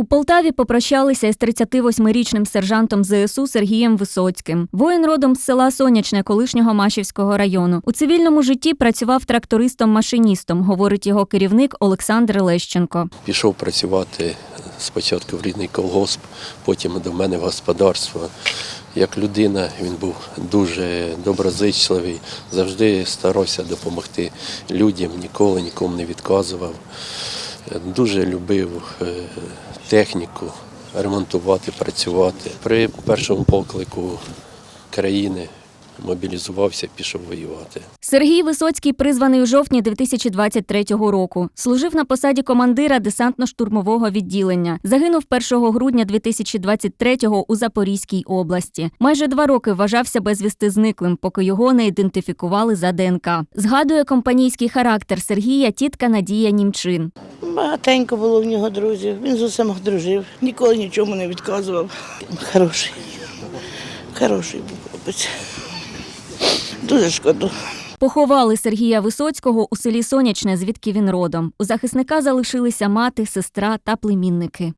У Полтаві попрощалися із 38-річним сержантом ЗСУ Сергієм Висоцьким. Воїн родом з села Сонячне колишнього Машівського району. У цивільному житті працював трактористом-машиністом, говорить його керівник Олександр Лещенко. Пішов працювати спочатку в рідний колгосп, потім до мене в господарство. Як людина він був дуже доброзичливий, завжди старався допомогти людям, ніколи нікому не відказував. Дуже любив е, техніку, ремонтувати, працювати. При першому поклику країни мобілізувався, пішов воювати. Sергій Висоцький призваний у жовтні 2023 року. Служив на посаді командира десантно-штурмового відділення. Загинув 1 грудня 2023-го у Запорізькій області. Майже два роки вважався безвісти зниклим, поки його не ідентифікували за ДНК. Згадує компанійський характер Сергія тітка Надія Німчин. Багатенько було в нього друзів. Він з усіма дружив, ніколи нічому не відказував. Хороший. Хороший був хлопець. Дуже шкода. Поховали Сергія Висоцького у селі Сонячне, звідки він родом. У захисника залишилися мати, сестра та племінники.